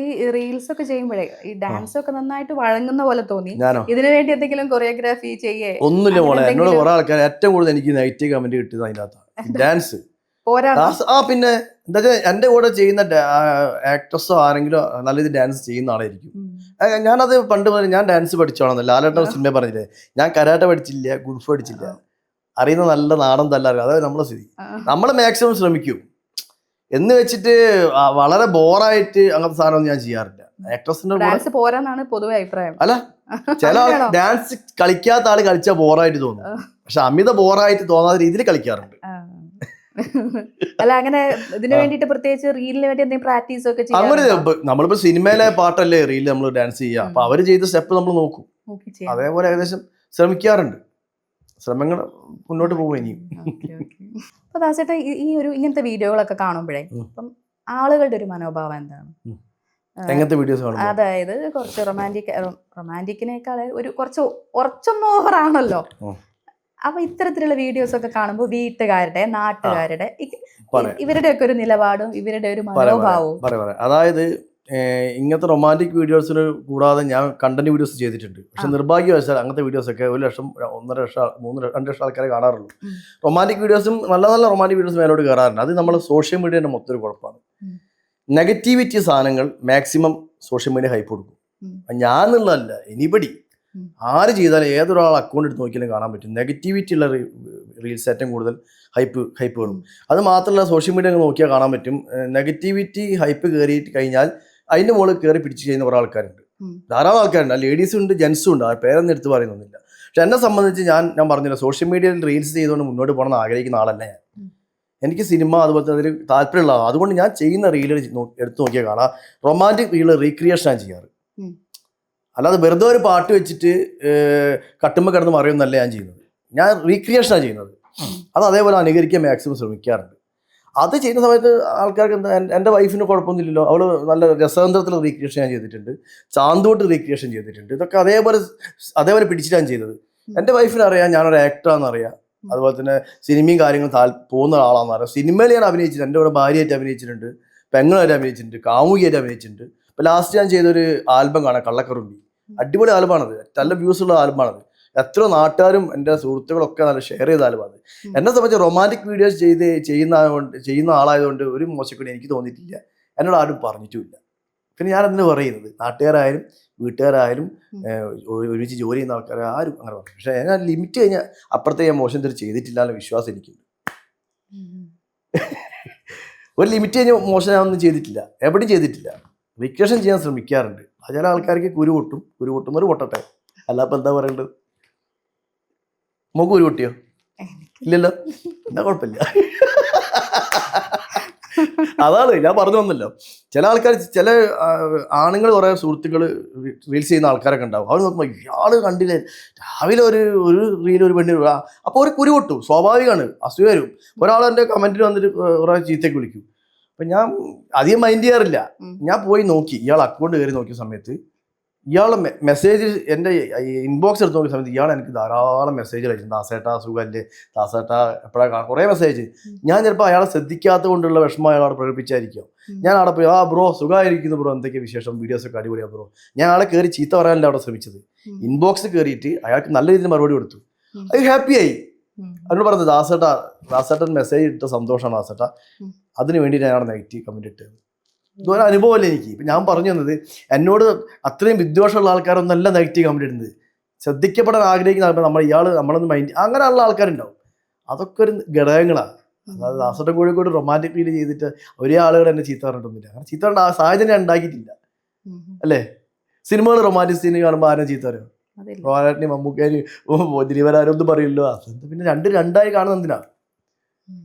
ഈ റീൽസ് ഒക്കെ ചെയ്യുമ്പോഴേ ഈ ഡാൻസ് ഒക്കെ നന്നായിട്ട് വഴങ്ങുന്ന പോലെ തോന്നി. ഇതിനു വേണ്ടി എന്തെങ്കിലും കൊറിയോഗ്രാഫി ചെയ്യേ? ഒന്നുമില്ല മോളെ. എന്നോട് കുറെ ആൾക്കാർ ഏറ്റവും കൂടുതൽ എനിക്ക് നെഗറ്റീവ് കമന്റ് കിട്ടിയത് അതിനകത്ത്. ഡാൻസ് ആ പിന്നെ എന്താ വെച്ചാൽ എന്റെ കൂടെ ചെയ്യുന്ന ആക്ട്രസോ ആരെങ്കിലും നല്ല രീതിയിൽ ഡാൻസ് ചെയ്യുന്ന ആളായിരിക്കും. ഞാനത് പണ്ട് മുതൽ ഞാൻ ഡാൻസ് പഠിച്ചോളാം. ലാലേട്ടൻ സിനിമ പറഞ്ഞില്ലേ ഞാൻ കരാട്ട പഠിച്ചില്ല ഗുൾഫ് പഠിച്ചില്ല. അറിയുന്ന നല്ല നാടൻ തല്ല അതായത് നമ്മളെ സ്ഥിതി. നമ്മൾ മാക്സിമം ശ്രമിക്കും. എന്ന് വെച്ചിട്ട് വളരെ ബോറായിട്ട് അങ്ങനത്തെ സാധനം ഞാൻ ചെയ്യാറില്ല. ആക്ട്രസിന്റെ ഡാൻസ് പോരാന്നാണ് പൊതുവെ അഭിപ്രായം. അല്ല ചില ഡാൻസ് കളിക്കാത്ത ആൾ കളിച്ചാൽ ബോറായിട്ട് തോന്നും. പക്ഷെ അമിത ബോറായിട്ട് തോന്നാത്ത രീതിയിൽ കളിക്കാറുണ്ട്. അല്ല അങ്ങനെ ഇതിനു വേണ്ടിട്ട് പ്രത്യേകിച്ച് റീലിന് വേണ്ടി എന്തെങ്കിലും പ്രാക്ടീസ് ഒക്കെ അങ്ങനെ? നമ്മളിപ്പോ സിനിമയിലെ പാട്ടല്ലേ റീൽ നമ്മൾ ഡാൻസ് ചെയ്യാം അപ്പൊ അവർ ചെയ്ത സ്റ്റെപ്പ് നമ്മൾ നോക്കും. അതേപോലെ ഏകദേശം ശ്രമിക്കാറുണ്ട്. ശ്രമങ്ങൾ മുന്നോട്ട് പോകും ഇനിയും. Okay, okay. അപ്പൊ ദാസേട്ട ഈ- ഒരു ഇങ്ങനത്തെ വീഡിയോകളൊക്കെ കാണുമ്പോഴേ അപ്പം ആളുകളുടെ ഒരു മനോഭാവം എന്താണ്. എങ്ങനത്തെ വീഡിയോസ് അതായത് കുറച്ച് റൊമാന്റിക് റൊമാന്റിക്കിനേക്കാൾ ഒരു കുറച്ച് കുറച്ചൊന്നും ഓവറാണല്ലോ. അപ്പൊ ഇത്തരത്തിലുള്ള വീഡിയോസ് ഒക്കെ കാണുമ്പോൾ വീട്ടുകാരുടെ നാട്ടുകാരുടെ ഇവരുടെ ഒക്കെ ഒരു നിലപാടും ഇവരുടെ ഒരു മനോഭാവവും. അതായത് ഇങ്ങനത്തെ റൊമാന്റിക് വീഡിയോസിന് കൂടാതെ ഞാൻ കണ്ടന്റ് വീഡിയോസ് ചെയ്തിട്ടുണ്ട്. പക്ഷെ നിർഭാഗ്യവശാൽ അങ്ങനത്തെ വീഡിയോസൊക്കെ ഒരു ലക്ഷം ഒന്നര ലക്ഷം മൂന്ന് രണ്ട് ലക്ഷം ആൾക്കാരെ കാണാറുള്ളൂ. റൊമാന്റിക് വീഡിയോസും നല്ല നല്ല റൊമാന്റിക് വീഡിയോസ് മേലോട്ട് കയറാറുണ്ട്. അത് നമ്മൾ സോഷ്യൽ മീഡിയയുടെ മൊത്തം ഒരു കുഴപ്പമാണ്. നെഗറ്റിവിറ്റി സാധനങ്ങൾ മാക്സിമം സോഷ്യൽ മീഡിയ ഹൈപ്പ് കൊടുക്കും. ഞാൻ എന്നുള്ളതല്ല എനിബടി. ആര് ചെയ്താലും ഏതൊരാൾ അക്കൗണ്ട് എടുത്ത് നോക്കിയാലും കാണാൻ പറ്റും. നെഗറ്റിവിറ്റി ഉള്ള റീൽസ് ഏറ്റവും കൂടുതൽ ഹൈപ്പ് ഹൈപ്പ് വരും. അത് മാത്രമല്ല സോഷ്യൽ മീഡിയ നോക്കിയാൽ കാണാൻ പറ്റും. നെഗറ്റിവിറ്റി ഹൈപ്പ് കയറിയിട്ട് കഴിഞ്ഞാൽ അതിന്റെ മുകളിൽ കയറി പിടിച്ച് ചെയ്യുന്ന കുറേ ആൾക്കാരുണ്ട്. ധാരാളം ആൾക്കാരുണ്ട്. ലേഡീസും ഉണ്ട് ജെൻസും ഉണ്ട്. ആ പേരൊന്നും എടുത്ത് പറയുന്നൊന്നുമില്ല. പക്ഷെ എന്നെ സംബന്ധിച്ച് ഞാൻ ഞാൻ പറഞ്ഞില്ല സോഷ്യൽ മീഡിയയിൽ റീൽസ് ചെയ്തുകൊണ്ട് മുന്നോട്ട് പോകണം എന്ന് ആഗ്രഹിക്കുന്ന ആളല്ല ഞാൻ. എനിക്ക് സിനിമ അതുപോലെ തന്നെ അതിൽ താല്പര്യമുള്ള അതുകൊണ്ട് ഞാൻ ചെയ്യുന്ന റീൽ എടുത്തു നോക്കിയാൽ കാണാം. റൊമാന്റിക് റീൽ റീക്രിയേഷൻ ആണ് ചെയ്യാറ്. അല്ലാതെ വെറുതെ ഒരു പാട്ട് വെച്ചിട്ട് കട്ടുമ്പോൾ കിടന്ന് മറിയുന്നല്ല ഞാൻ ചെയ്യുന്നത്. ഞാൻ റീക്രിയേഷനാണ് ചെയ്യുന്നത്. അത് അതേപോലെ അനുകരിക്കാൻ മാക്സിമം ശ്രമിക്കാറുണ്ട്. അത് ചെയ്യുന്ന സമയത്ത് ആൾക്കാർക്ക് എന്താ എന്റെ വൈഫിന് കുഴപ്പമൊന്നുമില്ലല്ലോ. അവൾ നല്ല രസതന്ത്രത്തിൽ റീക്രിയേഷൻ ഞാൻ ചെയ്തിട്ടുണ്ട്. ചാന്തോട്ട് റീക്രിയേഷൻ ചെയ്തിട്ടുണ്ട്. ഇതൊക്കെ അതേപോലെ അതേപോലെ പിടിച്ചിട്ടാണ് ചെയ്തത്. എന്റെ വൈഫിന് അറിയാം ഞാനൊരു ആക്ടറാണെന്ന് അറിയാം അതുപോലെ തന്നെ സിനിമയും കാര്യങ്ങളും താൽ പോകുന്ന ആളാണെന്ന് അറിയാം. സിനിമയിൽ ഞാൻ അഭിനയിച്ചിട്ടുണ്ട്. എന്റെ കൂടെ ഭാര്യയായിട്ട് അഭിനയിച്ചിട്ടുണ്ട്. പെങ്ങളായിട്ട് അഭിനയിച്ചിട്ടുണ്ട്. കാമുകിയായിട്ട് അഭിനയിച്ചിട്ടുണ്ട്. ഇപ്പം ലാസ്റ്റ് ഞാൻ ചെയ്തൊരു ആൽബം കാണാം കള്ളക്കറുമ്പി. അടിപൊളി ആൽബമാണത്. നല്ല വ്യൂസ് ഉള്ള ആൽബമാണത്. എത്ര നാട്ടുകാരും എന്റെ സുഹൃത്തുക്കളൊക്കെ നല്ല ഷെയർ ചെയ്താലും അത്. എന്നെ സംബന്ധിച്ച് റൊമാന്റിക് വീഡിയോസ് ചെയ്ത് ചെയ്യുന്ന ചെയ്യുന്ന ആളായതുകൊണ്ട് ഒരു മോശക്കൂടി എനിക്ക് തോന്നിയിട്ടില്ല. എന്നോട് ആരും പറഞ്ഞിട്ടുമില്ല. പിന്നെ ഞാൻ അതിന് പറയുന്നത്? നാട്ടുകാരായാലും വീട്ടുകാരായാലും ഒരു- ഒരുമിച്ച് ജോലി ചെയ്യുന്ന ആൾക്കാർ ആരും അങ്ങനെ പറഞ്ഞു പക്ഷേ ഞാൻ ലിമിറ്റ് കഴിഞ്ഞാൽ അപ്പുറത്തെ ഞാൻ മോശം തിരി ചെയ്തിട്ടില്ല എന്ന വിശ്വാസം എനിക്കുണ്ട്. ഒരു ലിമിറ്റ് കഴിഞ്ഞ മോശം ഞാൻ ഒന്നും ചെയ്തിട്ടില്ല. എവിടെയും ചെയ്തിട്ടില്ല. വെക്കേഷൻ ചെയ്യാൻ ശ്രമിക്കാറുണ്ട്. ചില ആൾക്കാർക്ക് കുരു പൊട്ടും. കുരു പൊട്ടുന്നവർ പൊട്ടട്ടെ. അല്ലാപ്പം എന്താ പറയേണ്ടത്? നമുക്ക് ഒരു കുട്ടിയോ ഇല്ലല്ലോ? എന്നാ കുഴപ്പമില്ല. അതാണ് ഞാൻ പറഞ്ഞു വന്നല്ലോ. ചില ആൾക്കാർ ചില ആണുങ്ങൾ കുറെ സുഹൃത്തുക്കൾ റീൽസ് ചെയ്യുന്ന ആൾക്കാരൊക്കെ ഉണ്ടാവും. അവർ നോക്കുമ്പോൾ ഇയാൾ കണ്ടില്ല? രാവിലെ ഒരു ഒരു റീൽ ഒരു പെണ്ണിന് അപ്പോൾ ഒരു കുരു പൊട്ടും. സ്വാഭാവികമാണ്. അസൂയ വരും. ഒരാൾ എന്റെ കമന്റിൽ വന്നിട്ട് കുറെ ചീത്തയ്ക്ക് വിളിക്കും. അപ്പം ഞാൻ അധികം മൈൻഡ് ചെയ്യാറില്ല. ഞാൻ പോയി നോക്കി. ഇയാൾ അക്കൗണ്ട് കയറി നോക്കിയ സമയത്ത് ഇയാളെ മെസ്സേജ് എന്റെ ഇൻബോക്സ് എടുത്ത് നോക്കിയ സമയത്ത് ഇയാൾ എനിക്ക് ധാരാളം മെസ്സേജ് അയച്ചു. ദാസേട്ടാ സുഖല്ലേ ദാസേട്ടാ എപ്പോഴാണ് കുറേ മെസ്സേജ് ഞാൻ ചിലപ്പോൾ അയാളെ ശ്രദ്ധിക്കാത്ത കൊണ്ടുള്ള വിഷമം അയാളെ പ്രകടിപ്പിച്ചായിരിക്കും. ഞാൻ അവിടെ പോയി ആ ബ്രോ സുഖമായിരിക്കുന്നു ബ്രോ എന്തൊക്കെ വിശേഷം? വീഡിയോസ് ഒക്കെ അടിപൊളിയാ ബ്രോ. ഞാൻ ആളെ കയറി ചീത്ത പറയാനല്ല അവിടെ ശ്രമിച്ചത്. ഇൻബോക്സ് കയറിയിട്ട് അയാൾക്ക് നല്ല രീതിയിൽ മറുപടി കൊടുത്തു. അത് ഹാപ്പിയായി. അവരോട് പറഞ്ഞത് ദാസേട്ടാ ദാസേട്ടൻ മെസ്സേജ് ഇട്ട സന്തോഷമാണ് ദാസേട്ടാ. അതിനു അതിന് വേണ്ടി ഞാനാണ് നെഗറ്റീവ് കമന്റ് ഇട്ടത്. ഇതൊരു അനുഭവമല്ല എനിക്ക്? ഇപ്പം ഞാൻ പറഞ്ഞു തന്നത് എന്നോട് അത്രയും വിദ്വേഷമുള്ള ആൾക്കാരൊന്നല്ല നെഗറ്റീവ് കമന്റ് ഇടുന്നത്. ശ്രദ്ധിക്കപ്പെടാൻ ആഗ്രഹിക്കുന്ന ആൾക്കാർ നമ്മൾ ഇയാൾ നമ്മളൊന്ന് മൈൻഡ് അങ്ങനെയുള്ള ആൾക്കാരുണ്ടാവും. അതൊക്കെ ഒരു ഘടകങ്ങളാണ് അതായത് ദാസേട്ടൻ കോഴിക്കോട് റൊമാന്റിക് ഫീൽ ചെയ്തിട്ട് ഒരേ ആളുകൾ എന്നെ ചീത്ത പറഞ്ഞിട്ടൊന്നുമില്ല. അങ്ങനെ ചീത്ത പറഞ്ഞ ആ സാഹചര്യം ഞാൻ ഉണ്ടാക്കിയിട്ടില്ല. അല്ലേ? സിനിമകൾ റൊമാന്റിക് സീൻ കാണുമ്പോൾ ആരും ചീത്ത പറയും? അതില്ല. മമ്മൂക്കാരി ദിലീപരാരും ഒന്നും പറയില്ലോ അതെന്ത് പിന്നെ രണ്ട് രണ്ടായി കാണുന്ന എന്തിനാ?